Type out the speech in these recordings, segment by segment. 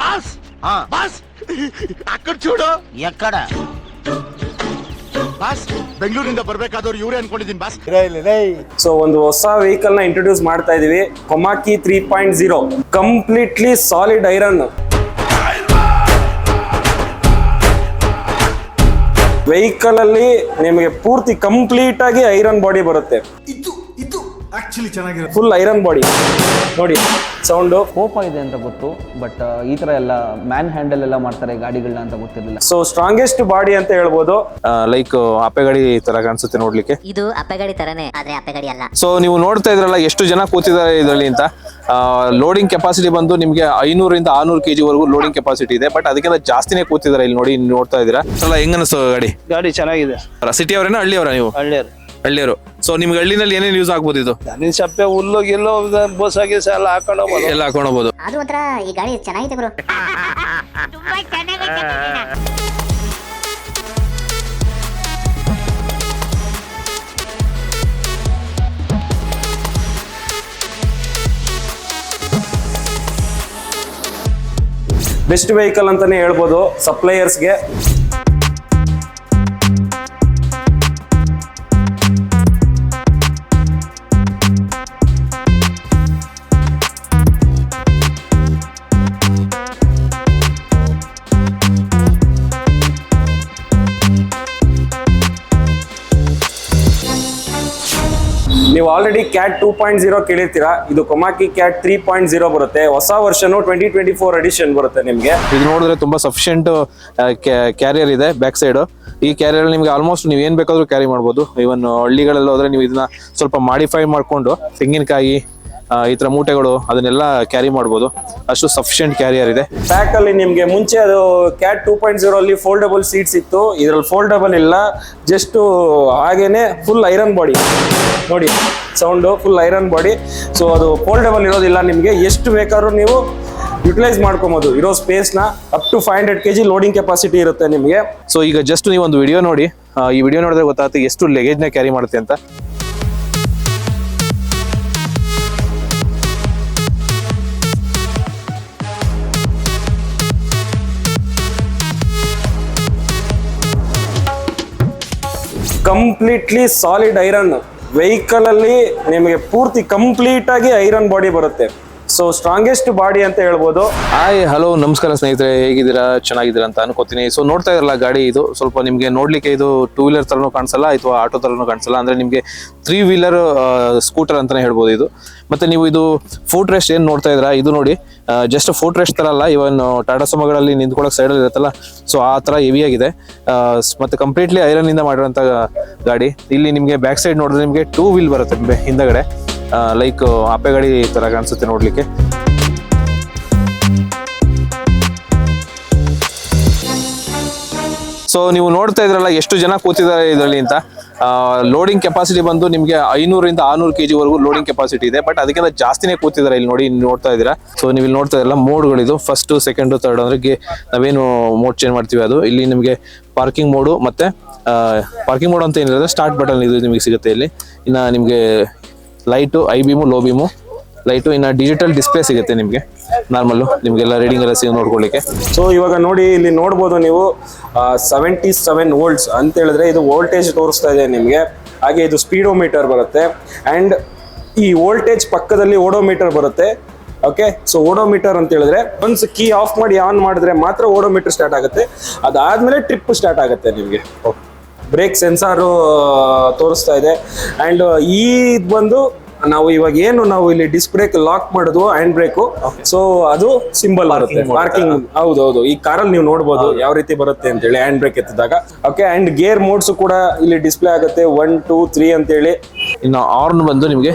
Boss ఆ, boss అక్కడ చూడు ఎక్కడ ಬಾಸ್ ಬೆಂಗಳೂರಿಂದ ಬರ್ಬೇಕಾದವ್ರು ಇವರೇ ಅನ್ಕೊಂಡಿದ್ದೀನಿ ಬಾಸ್ ಸೊ ಒಂದು ಹೊಸ ವೆಹಿಕಲ್ ನ ಇಂಟ್ರೊಡ್ಯೂಸ್ ಮಾಡ್ತಾ ಇದೀವಿ Komaki three point zero completely solid iron vehicle ಅಲ್ಲಿ ನಿಮಗೆ ಪೂರ್ತಿ ಕಂಪ್ಲೀಟ್ ಆಗಿ ಐರನ್ ಬಾಡಿ ಬರುತ್ತೆ. ಆಕ್ಚುಲಿ ಚೆನ್ನಾಗಿರುತ್ತೆ. ಫುಲ್ ಐರನ್ ಬಾಡಿ ನೋಡಿ ಸೌಂಡು ಕೋಪ ಇದೆ ಅಂತ ಗೊತ್ತು ಬಟ್ ಈ ತರ ಎಲ್ಲ ಮ್ಯಾನ್ ಹ್ಯಾಂಡಲ್ ಎಲ್ಲ ಮಾಡ್ತಾರೆ ಗಾಡಿಗಳನ್ನ ಅಂತ ಗೊತ್ತಿರಲಿಲ್ಲ. ಸೊ ಸ್ಟ್ರಾಂಗೆಸ್ಟ್ ಬಾಡಿ ಅಂತ ಹೇಳ್ಬೋದು. ಲೈಕ್ ಅಪ್ಪೆ ಗಾಡಿ ತರ ಕಾಣಿಸುತ್ತೆ ನೋಡ್ಲಿಕ್ಕೆ. ಇದು ಅಪೆಗಡಿ ತರನೇ ಆದ್ರೆ ಅಪೆಗಡಿ ಅಲ್ಲ. ಸೊ ನೀವು ನೋಡ್ತಾ ಇದ್ರಲ್ಲ ಎಷ್ಟು ಜನ ಕೂತಿದ್ದಾರೆ ಇದರಲ್ಲಿ ಅಂತ. ಲೋಡಿಂಗ್ ಕೆಪಾಸಿಟಿ ಬಂದು ನಿಮಗೆ ಐನೂರಿಂದ ಆರ್ನೂರು ಕೆಜಿ ವರೆಗೂ ಲೋಡಿಂಗ್ ಕೆಪಾಸಿಟಿ ಇದೆ ಬಟ್ ಅದಕ್ಕಿಂತ ಜಾಸ್ತಿನೇ ಕೂತಿದ್ದಾರೆ ಇಲ್ಲಿ ನೋಡಿ ನೋಡ್ತಾ ಇದ್ದೀರಾ? ಅಲ್ಲ ಹೆಂಗ ಅನಿಸ್ತು ಗಾಡಿ? ಗಾಡಿ ಚೆನ್ನಾಗಿದೆ. ಸಿಟಿ ಅವರೇನ ಹಳ್ಳಿ ಅವರ ನೀವು ಹಳ್ಳಿಯರು ಹಳ್ಳಿಯವರು. ಸೊ ನಿಮ್ಗೆ ಹಳ್ಳಿನಲ್ಲಿ ಏನೇನು ಯೂಸ್ ಆಗ್ಬೋದು ಇದು? ನಿನ್ ಸಪ್ಪೆ ಹುಲ್ಲು ಗಿಲ್ಲು ಬಸ್ ಗಿಸ್ ಎಲ್ಲ ಹಾಕೊಂಡು ಹೋಗ್ಬೋದು. ಎಲ್ಲ ಹಾಕೊಂಡು ಹೋಗ್ಬೋದು. ಅದು ಒಂಥರ ಈ ಗಾಡಿ ಚೆನ್ನಾಗಿದೆ ಗುರು. ಬೆಸ್ಟ್ ವೆಹಿಕಲ್ ಅಂತಾನೆ ಹೇಳ್ಬೋದು ಸಪ್ಲೈಯರ್ಸ್ಗೆ ನೀವು already cat two point zero ಕೇಳಿರ್ತೀರಾ, ಇದು Komaki cat three point zero ಬರುತ್ತೆ, ಹೊಸ version twenty twenty four addition ಬರುತ್ತೆ ನಿಮಗೆ. ಇದು ನೋಡಿದ್ರೆ ತುಂಬಾ ಸಫಿಷಿಯಂಟ್ ಕ್ಯಾರಿಯರ್ ಇದೆ ಬ್ಯಾಕ್ ಸೈಡ್ ಈ ಕ್ಯಾರಿಯರ್ ನಿಮಗೆ ಆಲ್ಮೋಸ್ಟ್ ನೀವು ಏನ್ ಬೇಕಾದ್ರೂ ಕ್ಯಾರಿ ಮಾಡ್ಬೋದು. ಇವನ್ ಹಳ್ಳಿಗಳಲ್ಲಿ ಹೋದ್ರೆ ನೀವು ಇದನ್ನ ಸ್ವಲ್ಪ ಮಾಡಿಫೈ ಮಾಡಿಕೊಂಡು, ತೆಂಗಿನಕಾಯಿ ಈ ತರ ಮೂಟೆಗಳು ಅದನ್ನೆಲ್ಲ ಕ್ಯಾರಿ ಮಾಡಬಹುದು ಅಷ್ಟು ಸಫಿಷಿಯಂಟ್ ಕ್ಯಾರಿಯರ್ ಇದೆ. ಪ್ಯಾಕ್ ಅಲ್ಲಿ ನಿಮ್ಗೆ ಮುಂಚೆ ಅದು ಕ್ಯಾಟ್ ಟೂ ಪಾಯಿಂಟ್ ಜೀರೋ ಅಲ್ಲಿ ಫೋಲ್ಡಬಲ್ ಸೀಟ್ಸ್ ಇತ್ತು. ಇದ್ರಲ್ಲಿ ಫೋಲ್ಡಬಲ್ ಇಲ್ಲ. ಜಸ್ಟ್ ಹಾಗೇನೆ ಫುಲ್ ಐರನ್ ಬಾಡಿ ನೋಡಿ sound full iron body so ಅದು ಫೋಲ್ಡಬಲ್ ಇರೋದಿಲ್ಲ ನಿಮಗೆ. ಎಷ್ಟು ಬೇಕಾದ್ರೂ ನೀವು ಯುಟಿಲೈಸ್ ಮಾಡ್ಕೊಬೋದು. ಇರೋ ಸ್ಪೇಸ್ನ up to five hundred K G loading capacity ಇರುತ್ತೆ ನಿಮಗೆ. ಸೊ ಈಗ ಜಸ್ಟ್ ನೀವು ಒಂದು ವಿಡಿಯೋ ನೋಡಿ. ಈ ವಿಡಿಯೋ ನೋಡಿದ್ರೆ ಗೊತ್ತಾಗುತ್ತೆ ಎಷ್ಟು ಲಗೇಜ್ನ ಕ್ಯಾರಿ ಮಾಡುತ್ತೆ ಅಂತ. ಕಂಪ್ಲೀಟ್ಲಿ ಸಾಲಿಡ್ ಐರನ್ ವೆಹಿಕಲಲ್ಲಿ ನಿಮಗೆ ಪೂರ್ತಿ ಕಂಪ್ಲೀಟ್ ಆಗಿ ಐರನ್ ಬಾಡಿ ಬರುತ್ತೆ. ಸೊ ಸ್ಟ್ರಾಂಗೆಸ್ಟ್ ಬಾಡಿ ಅಂತ ಹೇಳ್ಬೋದು. ಹಾಯ್ ಹಲೋ ನಮಸ್ಕಾರ ಸ್ನೇಹಿತರೆ, ಹೇಗಿದ್ದೀರಾ, ಚೆನ್ನಾಗಿದ್ದೀರಾ ಅಂತ ಅನ್ಕೋತೀನಿ. ಸೊ ನೋಡ್ತಾ ಇರಲ್ಲ ಗಾಡಿ ಇದು, ಸ್ವಲ್ಪ ನಿಮಗೆ ನೋಡ್ಲಿಕ್ಕೆ ಇದು ಟೂ ವೀಲರ್ ತರನು ಕಾಣಿಸಲ್ಲ, ಅಥವಾ ಆಟೋ ತರನು ಕಾಣಿಸಲ್ಲ, ಅಂದ್ರೆ ನಿಮಗೆ ತ್ರೀ ವೀಲರ್ ಸ್ಕೂಟರ್ ಅಂತಾನೆ ಹೇಳ್ಬೋದು ಇದು. ಮತ್ತೆ ನೀವು ಇದು ಫೋಟ್ ರೆಸ್ಟ್ ಏನು ನೋಡ್ತಾ ಇದ್ರ ಇದು ನೋಡಿ ಜಸ್ಟ್ ಫೋಟ್ ರೆಸ್ಟ್ ತರ ಅಲ್ಲ ಇವನ್ ಟಾಟಾ ಸಮಗಳಲ್ಲಿ ನಿಂತ್ಕೊಳ್ಳೋಕೆ ಸೈಡ್ ಅಲ್ಲಿ ಇರುತ್ತಲ್ಲ ಸೊ ಆ ತರ ಹೆವಿ ಆಗಿದೆ. ಮತ್ತೆ ಕಂಪ್ಲೀಟ್ಲಿ ಐರನ್ ಇಂದ ಮಾಡಿರೋಂಥ ಗಾಡಿ. ಇಲ್ಲಿ ನಿಮಗೆ ಬ್ಯಾಕ್ ಸೈಡ್ ನೋಡಿದ್ರೆ ನಿಮಗೆ ಟೂ ವೀಲ್ ಬರುತ್ತೆ ಹಿಂದಗಡೆ. ಲೈಕ್ ಆಪೆ ಗಾಡಿ ತರ ಕಾಣಿಸುತ್ತೆ ನೋಡ್ಲಿಕ್ಕೆ. ಸೊ ನೀವು ನೋಡ್ತಾ ಇದ್ರಲ್ಲ ಎಷ್ಟು ಜನ ಕೂತಿದ್ದಾರೆ ಇದರಲ್ಲಿ ಅಂತ. ಲೋಡಿಂಗ್ ಕೆಪಾಸಿಟಿ ಬಂದು ನಿಮಗೆ ಐನೂರಿಂದ ಆರ್ನೂರು ಕೆಜಿ ವರೆಗೂ ಲೋಡಿಂಗ್ ಕೆಪಾಸಿಟಿ ಇದೆ. ಬಟ್ ಅದಕ್ಕಿಂತ ಜಾಸ್ತಿನೇ ಕೂತಿದ್ದಾರೆ ಇಲ್ಲಿ ನೋಡಿ ನೋಡ್ತಾ ಇದ್ದೀರಾ. ಸೊ ನೀವು ಇಲ್ಲಿ ನೋಡ್ತಾ ಇರಲ್ಲ ಮೋಡ್ಗಳಿದು. ಫಸ್ಟ್ ಸೆಕೆಂಡ್ ತರ್ಡ್ ಅಂದ್ರೆ ನಾವೇನು ಮೋಡ್ ಚೇಂಜ್ ಮಾಡ್ತೀವಿ ಅದು. ಇಲ್ಲಿ ನಿಮಗೆ ಪಾರ್ಕಿಂಗ್ ಮೋಡು ಮತ್ತೆ ಪಾರ್ಕಿಂಗ್ ಮೋಡ್ ಅಂತ ಏನಿಲ್ಲ ಸ್ಟಾರ್ಟ್ ಬಟನ್ ಇದು ನಿಮಗೆ ಸಿಗುತ್ತೆ ಇಲ್ಲಿ. ಇನ್ನ ನಿಮಗೆ light high beam low beam light ಇನ್ನು ಡಿಜಿಟಲ್ ಡಿಸ್ಪ್ಲೇ ಸಿಗುತ್ತೆ ನಿಮಗೆ. ನಾರ್ಮಲ್ಲು ನಿಮಗೆಲ್ಲ ರೀಡಿಂಗ್ ಎಲ್ಲ ಸಿಗೋ ನೋಡ್ಕೊಳ್ಳಿಕ್ಕೆ. ಸೊ ಇವಾಗ ನೋಡಿ, ಇಲ್ಲಿ ನೋಡ್ಬೋದು ನೀವು ಸೆವೆಂಟಿ ಸೆವೆನ್ ವೋಲ್ಟ್ಸ್ ಅಂತ ಹೇಳಿದ್ರೆ ಇದು ವೋಲ್ಟೇಜ್ ತೋರಿಸ್ತಾ ಇದೆ ನಿಮಗೆ. ಹಾಗೆ ಇದು ಸ್ಪೀಡೋಮೀಟರ್ ಬರುತ್ತೆ. ಆ್ಯಂಡ್ ಈ ವೋಲ್ಟೇಜ್ ಪಕ್ಕದಲ್ಲಿ ಓಡೋಮೀಟರ್ ಬರುತ್ತೆ. ಓಕೆ ಸೊ ಓಡೋಮೀಟರ್ ಅಂತ ಹೇಳಿದ್ರೆ ಒನ್ಸ್ ಕೀ ಆಫ್ ಮಾಡಿ ಆನ್ ಮಾಡಿದ್ರೆ ಮಾತ್ರ ಓಡೋಮೀಟರ್ ಸ್ಟಾರ್ಟ್ ಆಗುತ್ತೆ. ಅದಾದ್ಮೇಲೆ ಟ್ರಿಪ್ ಸ್ಟಾರ್ಟ್ ಆಗುತ್ತೆ ನಿಮಗೆ. ಓಕೆ ಬ್ರೇಕ್ ಸೆನ್ಸಾರು ತೋರಿಸ್ತಾ ಇದೆ. ಆ್ಯಂಡ್ ಈ ಬಂದು ನಾವು ಇವಾಗ ಏನು ನಾವು ಇಲ್ಲಿ ಡಿಸ್ಕ್ ಬ್ರೇಕ್ ಲಾಕ್ ಮಾಡೋದು ಹ್ಯಾಂಡ್ ಬ್ರೇಕು ಸೊ ಅದು ಸಿಂಬಲ್ ಬರುತ್ತೆ. ಪಾರ್ಕಿಂಗ್ ಹೌದು ಹೌದು. ಈ ಕಾರಲ್ಲಿ ನೀವು ನೋಡಬಹುದು ಯಾವ ರೀತಿ ಬರುತ್ತೆ ಅಂತ ಹೇಳಿ ಹ್ಯಾಂಡ್ ಬ್ರೇಕ್ ಎತ್ತಿದಾಗ. ಓಕೆ ಅಂಡ್ ಗೇರ್ ಮೋಡ್ಸ್ ಕೂಡ ಇಲ್ಲಿ ಡಿಸ್ಪ್ಲೇ ಆಗುತ್ತೆ. ಒನ್ ಟೂ ತ್ರೀ ಅಂತ ಹೇಳಿ ಇನ್ನು ಆರ್ನ್ ಬಂದು ನಿಮಗೆ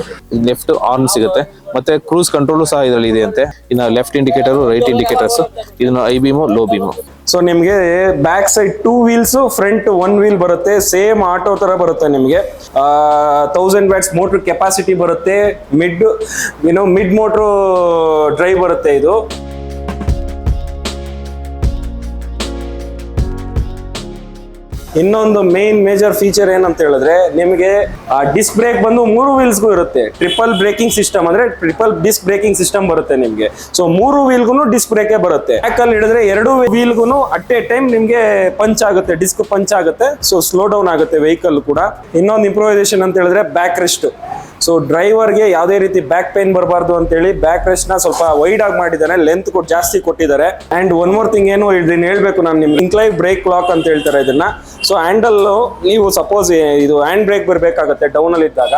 ಲೆಫ್ಟ್ ಆರ್ನ್ ಸಿಗುತ್ತೆ. ಮತ್ತೆ ಕ್ರೂಸ್ ಕಂಟ್ರೋಲ್ ಸಹ ಇದರಲ್ಲಿ ಇದೆ ಅಂತೆ ಇನ್ನು ಲೆಫ್ಟ್ ಇಂಡಿಕೇಟರ್ ರೈಟ್ ಇಂಡಿಕೇಟರ್ಸ್ ಇದನ್ನ high beam low beam so ನಿಮಗೆ back side two wheels front one wheel ಬರುತ್ತೆ. ಸೇಮ್ ಆಟೋ ತರ ಬರುತ್ತೆ ನಿಮಗೆ. ತೌಸಂಡ್ ವ್ಯಾಟ್ಸ್ ಮೋಟ್ರ್ ಕೆಪಾಸಿಟಿ ಬರುತ್ತೆ. ಮಿಡ್ ಏನೋ ಮಿಡ್ ಮೋಟ್ರ್ ಡ್ರೈವ್ ಬರುತ್ತೆ ಇದು. ಇನ್ನೊಂದು ಮೇನ್ ಮೇಜರ್ ಫೀಚರ್ ಏನಂತ ಹೇಳಿದ್ರೆ, ನಿಮಗೆ ಡಿಸ್ಕ್ ಬ್ರೇಕ್ ಬಂದು ಮೂರು ವೀಲ್ಸ್ಗೂ ಇರುತ್ತೆ. ಟ್ರಿಪಲ್ ಬ್ರೇಕಿಂಗ್ ಸಿಸ್ಟಮ್ ಅಂದ್ರೆ ಟ್ರಿಪಲ್ ಡಿಸ್ಕ್ ಬ್ರೇಕಿಂಗ್ ಸಿಸ್ಟಮ್ ಬರುತ್ತೆ ನಿಮಗೆ. ಸೊ ಮೂರು ವೀಲ್ಗೂ ಡಿಸ್ಕ್ ಬ್ರೇಕೇ ಬರುತ್ತೆ. ಅಲ್ಲಿ ಹಿಡಿದ್ರೆ ಎರಡು ವೀಲ್ಗೂ ಅಟ್ ಎ ಟೈಮ್ ನಿಮಗೆ ಪಂಚ್ ಆಗುತ್ತೆ ಡಿಸ್ಕ್ ಪಂಚ್ ಆಗುತ್ತೆ. ಸೊ ಸ್ಲೋ ಡೌನ್ ಆಗುತ್ತೆ ವೆಹಿಕಲ್ ಕೂಡ. ಇನ್ನೊಂದು ಇಂಪ್ರೂವೈಸೇಷನ್ ಅಂತ ಹೇಳಿದ್ರೆ ಬ್ಯಾಕ್ ರೆಸ್ಟ್ ಸೊ ಡ್ರೈವರ್ಗೆ ಯಾವುದೇ ರೀತಿ ಬ್ಯಾಕ್ ಪೇನ್ ಬರಬಾರ್ದು ಅಂತೇಳಿ ಬ್ಯಾಕ್ ರೆಸ್ಟ್ನ ಸ್ವಲ್ಪ ವೈಡ್ ಆಗಿ ಮಾಡಿದ್ದಾರೆ ಲೆಂತ್ ಕೊಟ್ಟು ಜಾಸ್ತಿ ಕೊಟ್ಟಿದ್ದಾರೆ. ಅಂಡ್ ಒನ್ ಮೋರ್ ಥಿಂಗ್ ಏನು ಇದನ್ನ ಹೇಳಬೇಕು ನಾನು ನಿಮ್ಮ ಇನ್ಕ್ಲೈವ್ ಬ್ರೇಕ್ ಲಾಕ್ ಅಂತ ಹೇಳ್ತಾರೆ ಇದನ್ನ. ಸೊ ಹ್ಯಾಂಡಲ್ ನೀವು ಸಪೋಸ್ ಇದು ಹ್ಯಾಂಡ್ ಬ್ರೇಕ್ ಬರಬೇಕಾಗತ್ತೆ ಡೌನ್ ಅಲ್ಲಿ ಇದ್ದಾಗ.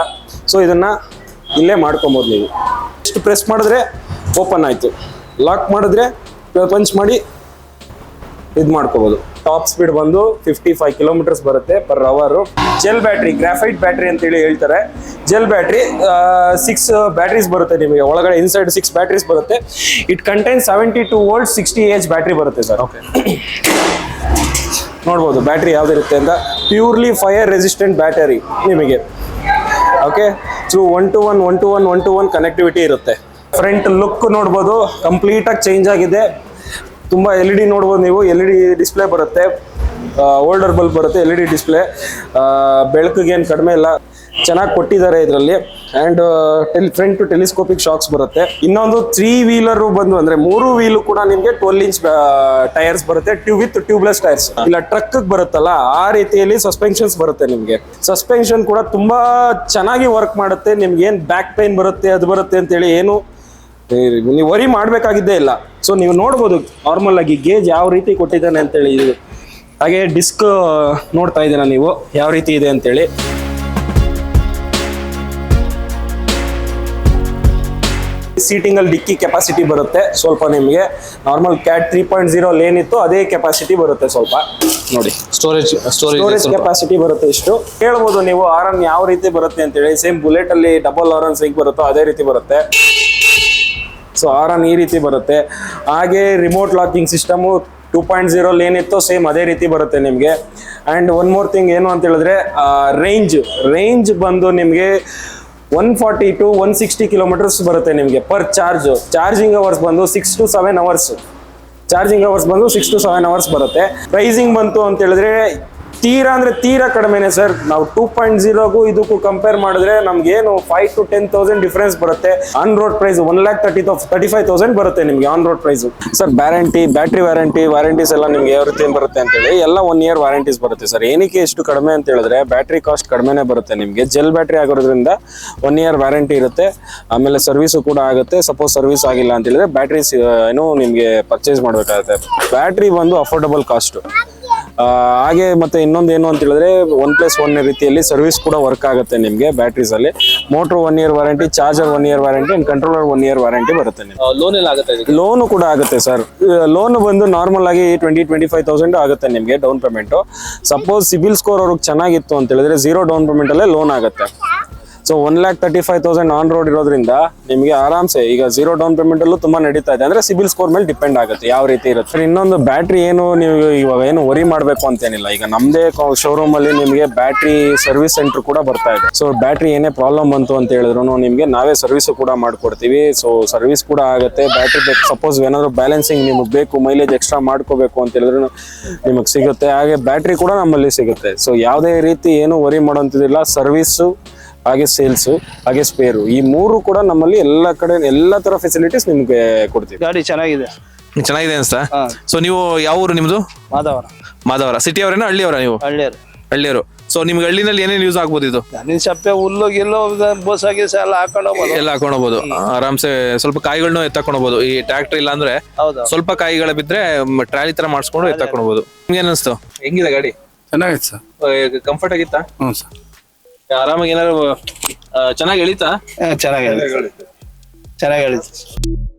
ಸೊ ಇದನ್ನ ಇಲ್ಲೇ ಮಾಡ್ಕೊಬೋದು ನೀವು. ಇಷ್ಟು ಪ್ರೆಸ್ ಮಾಡಿದ್ರೆ ಓಪನ್ ಆಯಿತು. ಲಾಕ್ ಮಾಡಿದ್ರೆ ಪಂಚ್ ಮಾಡಿ ಇದು ಮಾಡ್ಕೋಬಹುದು ಟಾಪ್ ಸ್ಪೀಡ್ ಬಂದು ಫಿಫ್ಟಿ ಫೈವ್ ಕಿಲೋಮೀಟರ್ಸ್ ಬರುತ್ತೆ ಪರ್ ಅವರು ಜೆಲ್ ಬ್ಯಾಟ್ರಿ ಗ್ರಾಫೈಟ್ ಬ್ಯಾಟ್ರಿ ಅಂತೇಳಿ ಹೇಳ್ತಾರೆ. ಜೆಲ್ ಬ್ಯಾಟ್ರಿ ಸಿಕ್ಸ್ ಬ್ಯಾಟ್ರೀಸ್ ಬರುತ್ತೆ ನಿಮಗೆ. ಒಳಗಡೆ ಇನ್ಸೈಡ್ ಸಿಕ್ಸ್ ಬ್ಯಾಟ್ರೀಸ್ ಬರುತ್ತೆ. It contain seventy two volt sixty age battery ಬರುತ್ತೆ ಸರ್ ಓಕೆ ನೋಡ್ಬೋದು ಬ್ಯಾಟ್ರಿ ಯಾವ್ದಿರುತ್ತೆ ಅಂತ. ಪ್ಯೂರ್ಲಿ ಫೈರ್ ರೆಸಿಸ್ಟೆಂಟ್ ಬ್ಯಾಟರಿ ನಿಮಗೆ. Okay through one to one one to one one to one connectivity ಇರುತ್ತೆ. ಫ್ರಂಟ್ ಲುಕ್ ನೋಡ್ಬೋದು ಕಂಪ್ಲೀಟಾಗಿ change ಆಗಿದೆ. ತುಂಬ ಎಲ್ ಇ ಡಿ ನೋಡ್ಬೋದು ನೀವು ಎಲ್ ಇ ಡಿ ಡಿಸ್ಪ್ಲೇ ಬರುತ್ತೆ. ಓಲ್ಡರ್ ಬಲ್ಬ್ ಬರುತ್ತೆ ಎಲ್ ಇ ಡಿ ಡಿಸ್ಪ್ಲೇ ಬೆಳಕಿಗೇನು ಕಡಿಮೆ ಇಲ್ಲ. ಚೆನ್ನಾಗಿ ಕೊಟ್ಟಿದ್ದಾರೆ ಇದರಲ್ಲಿ. ಆ್ಯಂಡ್ ಟೆಲಿ ಫ್ರಂಟ್ ಟು ಟೆಲಿಸ್ಕೋಪಿಕ್ ಶಾಕ್ಸ್ ಬರುತ್ತೆ. ಇನ್ನೊಂದು ತ್ರೀ ವೀಲರು ಬಂದು, ಅಂದರೆ ಮೂರು ವೀಲು ಕೂಡ ನಿಮಗೆ ಟ್ವೆಲ್ ಇಂಚ್ ಟೈರ್ಸ್ ಬರುತ್ತೆ. ಟ್ಯೂ ವಿತ್ ಟ್ಯೂಬ್ಲೆಸ್ ಟೈರ್ಸ್ ಇಲ್ಲ ಟ್ರಕ್ ಬರುತ್ತಲ್ಲ, ಆ ರೀತಿಯಲ್ಲಿ ಸಸ್ಪೆನ್ಷನ್ಸ್ ಬರುತ್ತೆ ನಿಮಗೆ. ಸಸ್ಪೆನ್ಷನ್ ಕೂಡ ತುಂಬ ಚೆನ್ನಾಗಿ ವರ್ಕ್ ಮಾಡುತ್ತೆ. ನಿಮ್ಗೆ ಏನು ಬ್ಯಾಕ್ ಪೈನ್ ಬರುತ್ತೆ, ಅದು ಬರುತ್ತೆ ಅಂತೇಳಿ ಏನು ನೀವು ವರಿ ಮಾಡಬೇಕಾಗಿದ್ದೇ ಇಲ್ಲ. ಸೊ ನೀವು ನೋಡ್ಬೋದು ನಾರ್ಮಲ್ ಆಗಿ ಗೇಜ್ ಯಾವ ರೀತಿ ಕೊಟ್ಟಿದ್ದಾನೆ ಅಂತೇಳಿ ಇದು. ಹಾಗೆ ಡಿಸ್ಕ್ ನೋಡ್ತಾ ಇದ್ದೀರಾ ನೀವು ಯಾವ ರೀತಿ ಇದೆ ಅಂತೇಳಿ. ಸೀಟಿಂಗ್ ಅಲ್ಲಿ ಡಿಕ್ಕಿ ಕೆಪಾಸಿಟಿ ಬರುತ್ತೆ ಸ್ವಲ್ಪ ನಿಮಗೆ. Normal cat three point zero lane ಇತ್ತು ಅದೇ ಕೆಪಾಸಿಟಿ ಬರುತ್ತೆ ಸ್ವಲ್ಪ. ನೋಡಿ. ಸ್ಟೋರೇಜ್ ಸ್ಟೋರೇಜ್ ಸ್ಟೋರೇಜ್ ಕೆಪಾಸಿಟಿ ಬರುತ್ತೆ ಇಷ್ಟು. ಹೇಳ್ಬೋದು ನೀವು ಆರನ್ ಯಾವ ರೀತಿ ಬರುತ್ತೆ ಅಂತೇಳಿ. ಸೇಮ್ ಬುಲೆಟ್ ಅಲ್ಲಿ ಡಬಲ್ ಆರನ್ಸ್ ಹೇಗೆ ಬರುತ್ತೋ ಅದೇ ರೀತಿ ಬರುತ್ತೆ. ಸೊ ಆರನ್ ಈ ರೀತಿ ಬರುತ್ತೆ. ಹಾಗೆ remote locking system two point zero ಏನಿತ್ತು ಸೇಮ್ ಅದೇ ರೀತಿ ಬರುತ್ತೆ ನಿಮಗೆ. ಆ್ಯಂಡ್ ಒನ್ ಮೋರ್ ಥಿಂಗ್ ಏನು ಅಂತ ಹೇಳಿದ್ರೆ ರೇಂಜ್ ರೇಂಜ್ ಬಂದು ನಿಮಗೆ one forty to one sixty kilometres ಬರುತ್ತೆ ನಿಮಗೆ ಪರ್ ಚಾರ್ಜ್ ಚಾರ್ಜಿಂಗ್ ಅವರ್ಸ್ ಬಂದು six to seven hours charging hours ಬಂದು ಸಿಕ್ಸ್ ಟು ಸೆವೆನ್ ಅವರ್ಸ್ ಬರುತ್ತೆ. ಪ್ರೈಸಿಂಗ್ ಬಂತು ಅಂತ ಹೇಳಿದ್ರೆ ತೀರಾ ಅಂದರೆ ತೀರಾ ಕಡಿಮೆನೆ ಸರ್. ನಾವು ಟೂ ಪಾಯಿಂಟ್ ಜೀರೋಗೂ ಇದಕ್ಕೂ ಕಂಪೇರ್ ಮಾಡಿದ್ರೆ ನಮ್ಗೆ ಏನು five to ten thousand difference ಬರುತ್ತೆ. On road price one lakh thirty thirty five thousand ಬರುತ್ತೆ ನಿಮಗೆ on road price sir warranty battery warranty warranties ಎಲ್ಲ ನಿಮ್ಗೆ ಯಾವ ರೀತಿ ಬರುತ್ತೆ ಅಂತೇಳಿ ಎಲ್ಲ ಒನ್ ಇಯರ್ ವ್ಯಾರಂಟೀಸ್ ಬರುತ್ತೆ ಸರ್ ಏನಕ್ಕೆ ಎಷ್ಟು ಕಡಿಮೆ ಅಂತ ಹೇಳಿದ್ರೆ ಬ್ಯಾಟ್ರಿ ಕಾಸ್ಟ್ ಕಡಿಮೆನೇ ಬರುತ್ತೆ ನಿಮಗೆ. ಜೆಲ್ ಬ್ಯಾಟ್ರಿ ಆಗಿರೋದ್ರಿಂದ ಒನ್ ಇಯರ್ ವ್ಯಾರಂಟಿ ಇರುತ್ತೆ. ಆಮೇಲೆ ಸರ್ವಿಸು ಕೂಡ ಆಗುತ್ತೆ. ಸಪೋಸ್ ಸರ್ವಿಸ್ ಆಗಿಲ್ಲ ಅಂತ ಹೇಳಿದ್ರೆ ಬ್ಯಾಟ್ರೀಸ್ ಏನು ನಿಮಗೆ ಪರ್ಚೇಸ್ ಮಾಡಬೇಕಾಗುತ್ತೆ. ಬ್ಯಾಟ್ರಿ ಬಂದು ಅಫೋರ್ಡಬಲ್ ಕಾಸ್ಟು ಹಾಗೆ ಮತ್ತೆ ಇನ್ನೊಂದು ಏನು ಅಂತ ಹೇಳಿದ್ರೆ ಒನ್ ಪ್ಲಸ್ ಒನ್ ರೀತಿಯಲ್ಲಿ ಸರ್ವಿಸ್ ಕೂಡ ವರ್ಕ್ ಆಗುತ್ತೆ ನಿಮಗೆ ಬ್ಯಾಟ್ರೀಸ್ ಅಲ್ಲಿ. Motor one year warranty charger one year warranty and controller one year warranty ಬರುತ್ತೆ ನಿಮ್ಗೆ. ಲೋನ್ ಎಲ್ಲ ಆಗುತ್ತೆ ಇದಕ್ಕೆ? ಲೋನು ಕೂಡ ಆಗುತ್ತೆ ಸರ್ ಲೋನ್ ಬಂದು ನಾರ್ಮಲ್ ಆಗಿ ಟ್ವೆಂಟಿ ಟ್ವೆಂಟಿ ಫೈವ್ ತೌಸಂಡ್ ಆಗುತ್ತೆ ನಿಮಗೆ down payment suppose CIBIL score ಅವ್ರಿಗೆ ಚೆನ್ನಾಗಿತ್ತು ಅಂತ ಹೇಳಿದ್ರೆ ಝೀರೋ ಡೌನ್ ಪೇಮೆಂಟ್ ಅಲ್ಲೇ ಲೋನ್ ಆಗುತ್ತೆ. So one lakh thirty five thousand on road ಇರೋದ್ರಿಂದ ನಿಮಗೆ ಆರಾಮ್ಸೆ. ಈಗ ಝೀರೋ ಡೌನ್ ಪೇಮೆಂಟ್ ಅಲ್ಲೂ ತುಂಬಾ ನಡೀತಾ ಇದೆ. ಅಂದ್ರೆ ಸಿಬಿಲ್ ಸ್ಕೋರ್ ಮೇಲೆ ಡಿಪೆಂಡ್ ಆಗುತ್ತೆ. ಯಾವ ರೀತಿ ಇರುತ್ತೆ. ಸರ್ ಇನ್ನೊಂದು ಬ್ಯಾಟ್ರಿ ಏನು ನೀವು ಇವಾಗ ಏನು ವರಿ ಮಾಡಬೇಕು ಅಂತೇನಿಲ್ಲ. ಈಗ ನಮ್ದೇ ಶೋರೂಮ್ ಅಲ್ಲಿ ನಿಮಗೆ ಬ್ಯಾಟ್ರಿ ಸರ್ವಿಸ್ ಸೆಂಟರ್ ಕೂಡ ಬರ್ತಾ ಇದೆ. ಸೊ ಬ್ಯಾಟ್ರಿ ಏನೇ ಪ್ರಾಬ್ಲಮ್ ಬಂತು ಅಂತ ಹೇಳಿದ್ರು ನಿಮಗೆ ನಾವೇ ಸರ್ವಿಸ್ ಕೂಡ ಮಾಡ್ಕೊಡ್ತೀವಿ. ಸೊ ಸರ್ವಿಸ್ ಕೂಡ ಆಗುತ್ತೆ. ಬ್ಯಾಟ್ರಿ ಸಪೋಸ್ ಏನಾದ್ರು ಬ್ಯಾಲೆನ್ಸಿಂಗ್ ನಿಮಗೆ ಬೇಕು ಮೈಲೇಜ್ ಎಕ್ಸ್ಟ್ರಾ ಮಾಡ್ಕೋಬೇಕು ಅಂತ ಹೇಳಿದ್ರು ನಿಮಗೆ ಸಿಗುತ್ತೆ. ಹಾಗೆ ಬ್ಯಾಟ್ರಿ ಕೂಡ ನಮ್ಮಲ್ಲಿ ಸಿಗುತ್ತೆ. ಸೊ ಯಾವುದೇ ರೀತಿ ಏನು ವರಿ ಮಾಡುವಂಥದ್ದಿಲ್ಲ ಸರ್ವಿಸು ಹಾಗೆ ಸೇಲ್ಸ್ ಹಾಗೆ ಸ್ಪೇರು ಈ ಮೂರು ಕೂಡ ನಮ್ಮಲ್ಲಿ ಎಲ್ಲ ಕಡೆ ಎಲ್ಲ ತರ ಫೆಸಿಲಿಟೀಸ್ ನಿಮ್ಗೆ ಕೊಡ್ತೀವಿ. ಗಾಡಿ ಚೆನ್ನಾಗಿದೆ. ಚೆನ್ನಾಗಿದೆ ಅನ್ಸ್ತಾ? ಸೊ ನೀವು ಯಾವ ಊರು ನಿಮ್ದು? ಮಾಧವರ. ಮಾಧವರ. ಸಿಟಿ ಅವರೇನ ಹಳ್ಳಿಯವರ ನೀವು? ಹಳ್ಳಿಯರು ಹಳ್ಳಿಯವರು. ಸೊ ನಿಮ್ಗೆ ಹಳ್ಳಿನಲ್ಲಿ ಏನೇನು ಯೂಸ್ ಆಗ್ಬೋದು ಇದು? ನಿನ್ ಸಪ್ಪೆ ಹುಲ್ಲು ಗಿಲ್ಲು ಬಸ್ ಆಗಿಸ ಎಲ್ಲ ಹಾಕೊಂಡು ಹೋಗ್ಬೋದು. ಎಲ್ಲ ಹಾಕೊಂಡು ಹೋಗ್ಬೋದು. ಆರಾಮ್ಸೆ ಸ್ವಲ್ಪ ಕಾಯಿಗಳನ್ನೂ ಎತ್ತಾಕೊಂಡೋಗ್ಬೋದು ಈ ಟ್ರ್ಯಾಕ್ಟರ್ ಇಲ್ಲ ಅಂದ್ರೆ ಹೌದು. ಸ್ವಲ್ಪ ಕಾಯಿಗಳ ಬಿದ್ರೆ ಟ್ರಾಲಿ ತರ ಮಾಡಿಸ್ಕೊಂಡು ಎತ್ತಾಕೊಂಡು ಹೋಗ್ಬೋದು. ನಿಮ್ಗೆ ಅನಿಸ್ತು? ಹೆಂಗಿದೆ ಗಾಡಿ? ಚೆನ್ನಾಗಿತ್ತು ಸರ್. ಕಂಫರ್ಟ್ ಆಗಿತ್ತಾ? ಹ್ಞೂ ಸರ್. ಆರಾಮಾಗಿ ಏನಾರು ಆ, ಚೆನ್ನಾಗಿ ಎಳಿತಾ? ಚೆನ್ನಾಗಿ ಚೆನ್ನಾಗಿ ಹೇಳಿದ್ರು